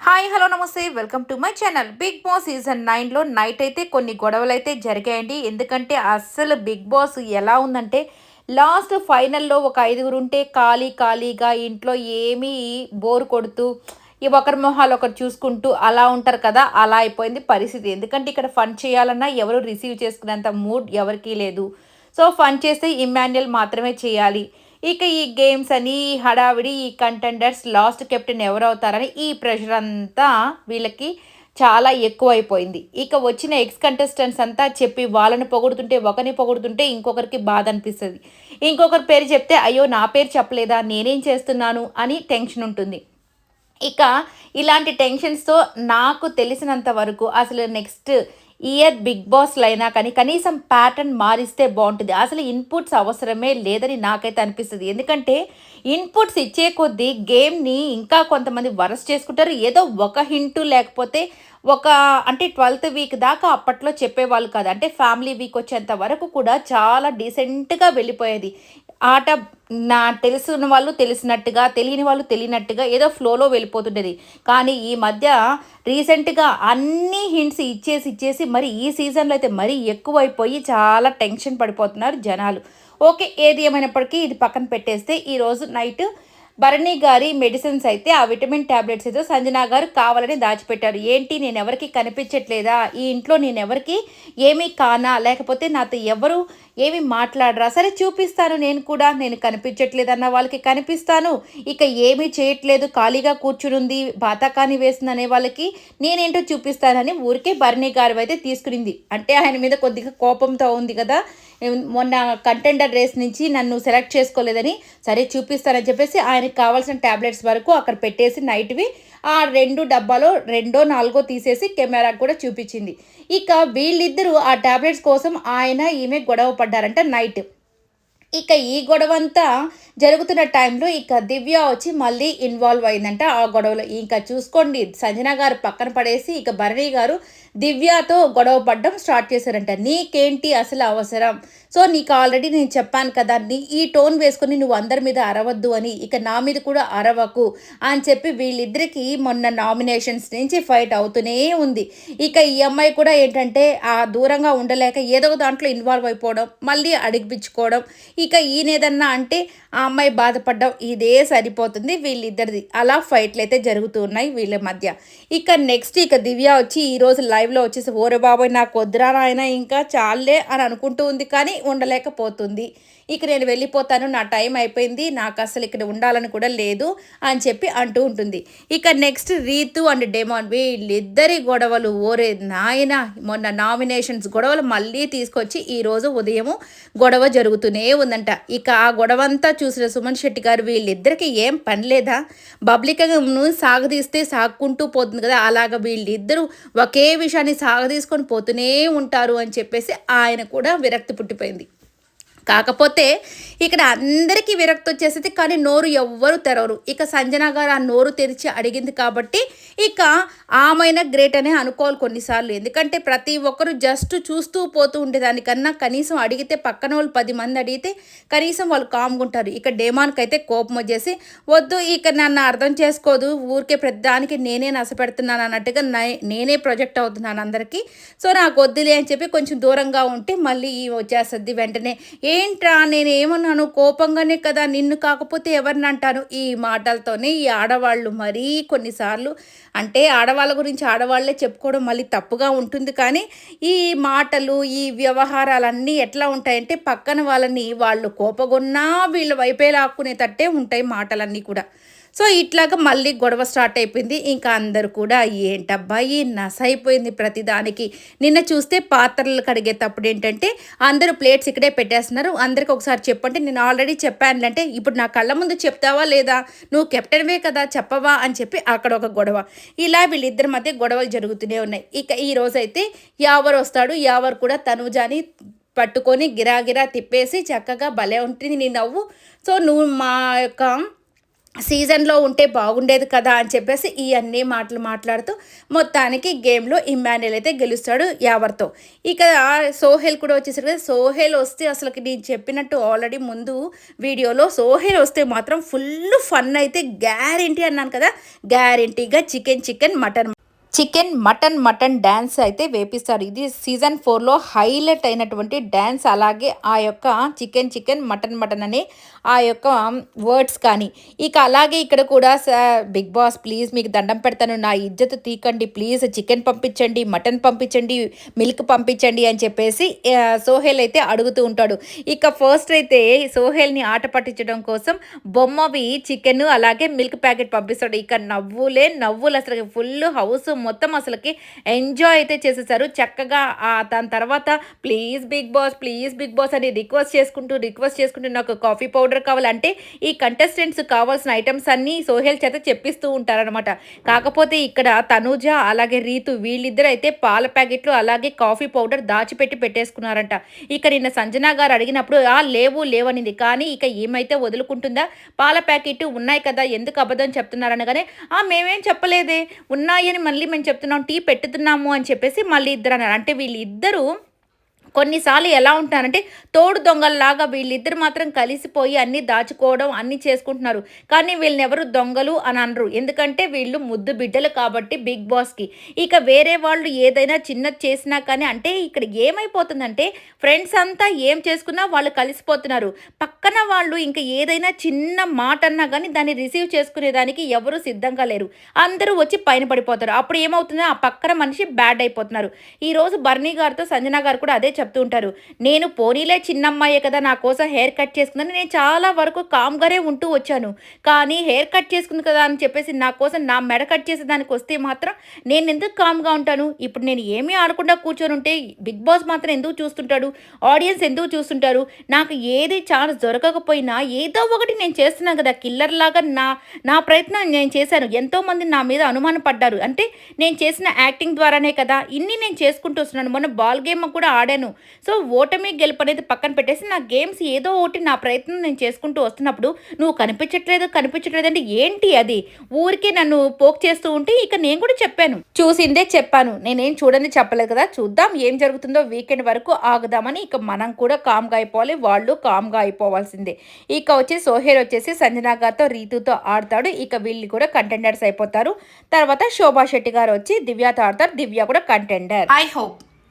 Hi hello నమస్తే. Welcome to my channel. Big boss season నైన్లో night అయితే కొన్ని గొడవలు అయితే జరిగాయండి. ఎందుకంటే అస్సలు బిగ్ బాస్ ఎలా ఉందంటే లాస్ట్ ఫైనల్లో ఒక ఐదుగురు ఉంటే ఖాళీ ఖాళీగా ఇంట్లో ఏమీ బోర్ కొడుతూ ఈ ఒకరి మొహాలు ఒకరు చూసుకుంటూ అలా ఉంటారు కదా అలా అయిపోయింది పరిస్థితి. ఎందుకంటే ఇక్కడ ఫన్ చేయాలన్నా ఎవరు రిసీవ్ చేసుకునేంత మూడ్ ఎవరికీ లేదు. సో ఫన్ చేస్తే ఇమాన్యుయల్ మాత్రమే చేయాలి. ఇక ఈ గేమ్స్ అని ఈ హడావిడి ఈ కంటెండర్స్ లాస్ట్ కెప్టెన్ ఎవరవుతారని ఈ ప్రెషర్ అంతా వీళ్ళకి చాలా ఎక్కువైపోయింది. ఇక వచ్చిన ఎక్స్ కంటెస్టెంట్స్ అంతా చెప్పి వాళ్ళని పొగుడుతుంటే ఒకరిని పొగుడుతుంటే ఇంకొకరికి బాధ అనిపిస్తుంది. ఇంకొకరి పేరు చెప్తే అయ్యో నా పేరు చెప్పలేదా? నేనేం చేస్తున్నాను? అని టెన్షన్ ఉంటుంది. ఇక ఇలాంటి టెన్షన్స్తో నాకు తెలిసినంత వరకు అసలు నెక్స్ట్ ఇయర్ బిగ్ బాస్లో అయినా కానీ కనీసం ప్యాటర్న్ మారిస్తే బాగుంటుంది. అసలు ఇన్పుట్స్ అవసరమే లేదని నాకైతే అనిపిస్తుంది. ఎందుకంటే ఇన్పుట్స్ ఇచ్చే కొద్దీ గేమ్ని ఇంకా కొంతమంది వరస్ చేసుకుంటారు. ఏదో ఒక హింటు లేకపోతే ఒక అంటే ట్వెల్త్ వీక్ దాకా అప్పట్లో చెప్పేవాళ్ళు కాదు. అంటే ఫ్యామిలీ వీక్ వచ్చేంత వరకు కూడా చాలా డీసెంట్గా వెళ్ళిపోయేది. ఆట నా తెలిసిన వాళ్ళు తెలిసినట్టుగా తెలియని వాళ్ళు తెలియనట్టుగా ఏదో ఫ్లోలో వెళ్ళిపోతుండేది. కానీ ఈ మధ్య రీసెంట్గా అన్ని హింట్స్ ఇచ్చేసి ఇచ్చేసి మరి ఈ సీజన్లో అయితే మరీ ఎక్కువైపోయి చాలా టెన్షన్ పడిపోతున్నారు జనాలు. ఓకే ఏది ఏమైనప్పటికీ ఇది పక్కన పెట్టేస్తే ఈరోజు నైట్ భరణి గారి మెడిసిన్స్ అయితే ఆ విటమిన్ ట్యాబ్లెట్స్ అయితే సంజనా గారు కావాలని దాచిపెట్టారు. ఏంటి? నేను ఎవరికి కనిపించట్లేదా? ఈ ఇంట్లో నేను ఎవరికి ఏమీ కానా? లేకపోతే నాతో ఎవరు ఏమి మాట్లాడరా? సరే చూపిస్తాను. నేను కూడా నేను కనిపించట్లేదన్న వాళ్ళకి కనిపిస్తాను. ఇక ఏమీ చేయట్లేదు. ఖాళీగా కూర్చునుంది. బాతాకాని వేసింది అనే వాళ్ళకి నేనేంటో చూపిస్తానని ఊరికే భరణి గారు అయితే తీసుకునింది. అంటే ఆయన మీద కొద్దిగా కోపంతో ఉంది కదా. మొన్న కంటెండర్ రేస్ నుంచి నన్ను సెలెక్ట్ చేసుకోలేదని సరే చూపిస్తానని చెప్పేసి ఆయనకి కావాల్సిన ట్యాబ్లెట్స్ వరకు అక్కడ పెట్టేసి నైట్వి ఆ రెండు డబ్బాలో రెండో నాలుగో తీసేసి కెమెరాకు కూడా చూపించింది. ఇక వీళ్ళిద్దరూ ఆ ట్యాబ్లెట్స్ కోసం ఆయన ఈమె గొడవ పడ్డారంట నైట్ ఇక ఈ గొడవ అంతా జరుగుతున్న టైంలో ఇక దివ్య వచ్చి మళ్ళీ ఇన్వాల్వ్ అయిందంట. ఆ గొడవలో ఇంకా చూసుకోండి. సంజన గారు పక్కన పడేసి ఇక భరణి గారు దివ్యతో గొడవ పడ్డం స్టార్ట్ చేశారంట. నీకేంటి అసలు అవసరం? సో నీకు ఆల్రెడీ నేను చెప్పాను కదా నీ ఈ టోన్ వేసుకొని నువ్వు అందరి మీద అరవద్దు అని. ఇక నా మీద కూడా అరవకు అని చెప్పి వీళ్ళిద్దరికి మొన్న నామినేషన్స్ నుంచి ఫైట్ అవుతూనే ఉంది. ఇక ఈ అమ్మాయి కూడా ఏంటంటే ఆ దూరంగా ఉండలేక ఏదో దాంట్లో ఇన్వాల్వ్ అయిపోవడం మళ్ళీ అడిగిపించుకోవడం ఇక ఈయనేదన్నా అంటే ఆ అమ్మాయి బాధపడ్డం ఇదే సరిపోతుంది. వీళ్ళిద్దరిది అలా ఫైట్లు అయితే జరుగుతూ ఉన్నాయి వీళ్ళ మధ్య. ఇక నెక్స్ట్ ఇక దివ్య వచ్చి ఈరోజు లైవ్లో వచ్చేసి ఓరే బాబోయ్ నాకు వద్దురా నాయన ఇంకా చాలే అని అనుకుంటూ ఉంది కానీ ఉండలేకపోతుంది. ఇక నేను వెళ్ళిపోతాను నా టైం అయిపోయింది నాకు అసలు ఇక్కడ ఉండాలని కూడా లేదు అని చెప్పి అంటూ ఉంటుంది. ఇక నెక్స్ట్ రీతు అండ్ డెమాన్ వీళ్ళిద్దరి గొడవలు ఓరే నాయన మొన్న నామినేషన్స్ గొడవలు మళ్ళీ తీసుకొచ్చి ఈరోజు ఉదయం గొడవ జరుగుతూనే ఉందంట. ఇక ఆ గొడవ అంతా చూసిన సుమన్ శెట్టి గారు వీళ్ళిద్దరికి ఏం పని లేదా? పబ్లిక్గా సాగదీస్తే సాగుకుంటూ పోతుంది కదా అలాగ వీళ్ళిద్దరూ ఒకే విషయాన్ని సాగదీసుకొని పోతూనే ఉంటారు అని చెప్పేసి ఆయన కూడా విరక్తి పుట్టిపోయింది. కాకపోతే ఇక్కడ అందరికీ విరక్తి వచ్చేసింది కానీ నోరు ఎవ్వరు తెరవరు. ఇక సంజన గారు ఆ నోరు తెరిచి అడిగింది కాబట్టి ఇక ఆమెన గ్రేట్ అనే అనుకోవాలి కొన్నిసార్లు. ఎందుకంటే ప్రతి ఒక్కరు జస్ట్ చూస్తూ పోతూ ఉండేదానికన్నా కనీసం అడిగితే పక్కన వాళ్ళు పది మంది అడిగితే కనీసం వాళ్ళు కామ్గుంటారు ఇక డేమాన్కి అయితే కోపం వచ్చేసి వద్దు ఇక నన్ను అర్థం చేసుకోదు. ఊరికే ప్రతిదానికి నేనే నశపెడుతున్నాను అన్నట్టుగా నేనే ప్రొజెక్ట్ అవుతున్నాను అందరికీ. సో నాకు వద్దులే అని చెప్పి కొంచెం దూరంగా ఉంటే మళ్ళీ వచ్చేస్తుంది వెంటనే. ఏంట్రా నేను ఏమన్నాను కోపంగానే కదా నిన్ను కాకపోతే ఎవరిని అంటాను? ఈ మాటలతోనే ఈ ఆడవాళ్ళు మరీ కొన్నిసార్లు అంటే ఆడవాళ్ళ గురించి ఆడవాళ్ళే చెప్పుకోవడం మళ్ళీ తప్పుగా ఉంటుంది. కానీ ఈ మాటలు ఈ వ్యవహారాలన్నీ ఎట్లా ఉంటాయంటే పక్కన వాళ్ళని వాళ్ళు కోపగొన్నా వీళ్ళు వైపే లాక్కునేటట్టే ఉంటాయి మాటలన్నీ కూడా. సో ఇట్లాగా మళ్ళీ గొడవ స్టార్ట్ అయిపోయింది. ఇంకా అందరు కూడా ఏంటబ్బా ఈ నస అయిపోయింది ప్రతిదానికి. నిన్న చూస్తే పాత్రలు కడిగేటప్పుడు ఏంటంటే అందరూ ప్లేట్స్ ఇక్కడే పెట్టేస్తున్నారు. అందరికి ఒకసారి చెప్పంటే నేను ఆల్రెడీ చెప్పాను. అంటే ఇప్పుడు నా కళ్ళ ముందు చెప్తావా లేదా? నువ్వు కెప్టెన్వే కదా చెప్పవా అని చెప్పి అక్కడ ఒక గొడవ. ఇలా వీళ్ళిద్దరి మధ్య గొడవలు జరుగుతూనే ఉన్నాయి. ఇక ఈ రోజైతే యావర్ వస్తాడు. యావర్ కూడా తనుజాని పట్టుకొని గిరాగిరా తిప్పేసి చక్కగా భలే ఉంటుంది నీ నవ్వు. సో నువ్వు మా యొక్క సీజన్లో ఉంటే బాగుండేది కదా అని చెప్పేసి ఈ అన్ని మాటలు మాట్లాడుతూ మొత్తానికి గేమ్లో ఇమ్మాన్యుల్ అయితే గెలుస్తాడు యావర్తో. ఇక సోహెల్ కూడా వచ్చేసరికి సోహెల్ వస్తే అసలుకి నేను చెప్పినట్టు ఆల్రెడీ ముందు వీడియోలో సోహెల్ వస్తే మాత్రం ఫుల్ ఫన్ అయితే గ్యారెంటీ అన్నాను కదా. గ్యారెంటీగా chicken chicken mutton chicken mutton mutton dance అయితే వేపిస్తారు. ఇది సీజన్ ఫోర్లో హైలైట్ అయినటువంటి డ్యాన్స్ అలాగే ఆ యొక్క చికెన్ చికెన్ మటన్ మటన్ అనే ఆ యొక్క వర్డ్స్ కానీ. ఇక అలాగే ఇక్కడ కూడా బిగ్ బాస్ ప్లీజ్ మీకు దండం పెడతాను. నా ఇజ్జత్ తీకండి. ప్లీజ్ చికెన్ పంపించండి మటన్ పంపించండి మిల్క్ పంపించండి అని చెప్పేసి సోహెల్ అయితే అడుగుతూ ఉంటాడు. ఇక ఫస్ట్ అయితే సోహెల్ని ఆట పట్టించడం కోసం బొమ్మవి చికెన్ అలాగే మిల్క్ ప్యాకెట్ పంపిస్తాడు. ఇక నవ్వులే నవ్వులు. అసలు ఫుల్ హౌస్ మొత్తం అసలుకి ఎంజాయ్ అయితే చేసేసారు. చక్కగా దాని తర్వాత please big boss please big boss అని రిక్వెస్ట్ చేసుకుంటూ రిక్వెస్ట్ చేసుకుంటూ నాకు కాఫీ పౌడర్ కావాలంటే ఈ కంటెస్టెంట్స్ కావాల్సిన ఐటమ్స్ అన్నీ సోహెల్ చేత చెప్పిస్తూ ఉంటారనమాట కాకపోతే ఇక్కడ తనూజ అలాగే రీతు వీళ్ళిద్దరు అయితే పాల ప్యాకెట్లు అలాగే కాఫీ పౌడర్ దాచిపెట్టి పెట్టేసుకున్నారంట. ఇక నిన్న సంజనా గారు అడిగినప్పుడు ఆ లేవు లేవనింది. కానీ ఇక ఏమైతే వదులుకుంటుందా? పాల ప్యాకెట్ ఉన్నాయి కదా ఎందుకు అబద్ధం చెప్తున్నారనగానే ఆ మేమేం చెప్పలేదే. ఉన్నాయని మళ్ళీ మేము చెప్తున్నాం టీ పెట్టుతున్నాము అని చెప్పేసి మళ్ళీ ఇద్దరు అన్నారు. అంటే వీళ్ళిద్దరూ కొన్నిసార్లు ఎలా ఉంటారంటే తోడు దొంగల్లాగా వీళ్ళిద్దరు మాత్రం కలిసిపోయి అన్ని దాచుకోవడం అన్నీ చేసుకుంటున్నారు. కానీ వీళ్ళని ఎవరు దొంగలు అని అనరు. ఎందుకంటే వీళ్ళు ముద్దు బిడ్డలు కాబట్టి బిగ్ బాస్కి. ఇక వేరే వాళ్ళు ఏదైనా చిన్నది చేసినా కానీ అంటే ఇక్కడ ఏమైపోతుందంటే ఫ్రెండ్స్ అంతా ఏం చేసుకున్నా వాళ్ళు కలిసిపోతున్నారు. పక్కన వాళ్ళు ఇంకా ఏదైనా చిన్న మాట అన్నా కానీ దాన్ని రిసీవ్ చేసుకునేదానికి ఎవరు సిద్ధంగా లేరు. అందరూ వచ్చి పైన పడిపోతారు. అప్పుడు ఏమవుతుందో ఆ పక్కన మనిషి బ్యాడ్ అయిపోతున్నారు. ఈరోజు బర్నీ గారితో సంజన గారు కూడా అదే చెప్తూ ఉంటారు. నేను పోనీలే చిన్నమ్మాయే కదా నా కోసం హెయిర్ కట్ చేసుకుందని నేను చాలా వరకు కామ్గానే ఉంటూ వచ్చాను. కానీ హెయిర్ కట్ చేసుకుంది కదా అని చెప్పేసి నా కోసం నా మెడ కట్ చేసే దానికి వస్తే మాత్రం నేను ఎందుకు కామ్గా ఉంటాను? ఇప్పుడు నేను ఏమీ ఆడకుండా కూర్చొని ఉంటే బిగ్ బాస్ మాత్రం ఎందుకు చూస్తుంటాడు? ఆడియన్స్ ఎందుకు చూస్తుంటారు? నాకు ఏది ఛాన్స్ దొరకకపోయినా ఏదో ఒకటి నేను చేస్తున్నాను కదా కిల్లర్ లాగా నా నా ప్రయత్నం నేను చేశాను. ఎంతోమంది నా మీద అనుమానం పడ్డారు. అంటే నేను చేసిన యాక్టింగ్ ద్వారానే కదా ఇన్ని నేను చేసుకుంటూ వస్తున్నాను. మొన్న బాల్ గేమ్ కూడా ఆడాను. సో ఓటమి గెలుపు అనేది పక్కన పెట్టేసి నా గేమ్స్ ఏదో ఒకటి నా ప్రయత్నం నేను చేసుకుంటూ వస్తున్నప్పుడు నువ్వు కనిపించట్లేదు కనిపించట్లేదు అంటే ఏంటి అది? ఊరికే నన్ను పోక్ చేస్తూ ఉంటే ఇక నేను కూడా చెప్పాను. చూసిందే చెప్పాను. నేనేం చూడని చెప్పలేదు కదా. చూద్దాం ఏం జరుగుతుందో వీకెండ్ వరకు ఆగుదామని ఇక మనం కూడా కామ్గా అయిపోవాలి. వాళ్ళు కామ్గా అయిపోవాల్సిందే. ఇక వచ్చి సోహేర్ వచ్చేసి సంజనా గారితో రీతుతో ఆడతాడు. ఇక వీళ్ళు కూడా కంటెండర్స్ అయిపోతారు. తర్వాత శోభా శెట్టి గారు వచ్చి దివ్యతో ఆడతారు దివ్య కూడా కంటెండర్ ఐ హోప్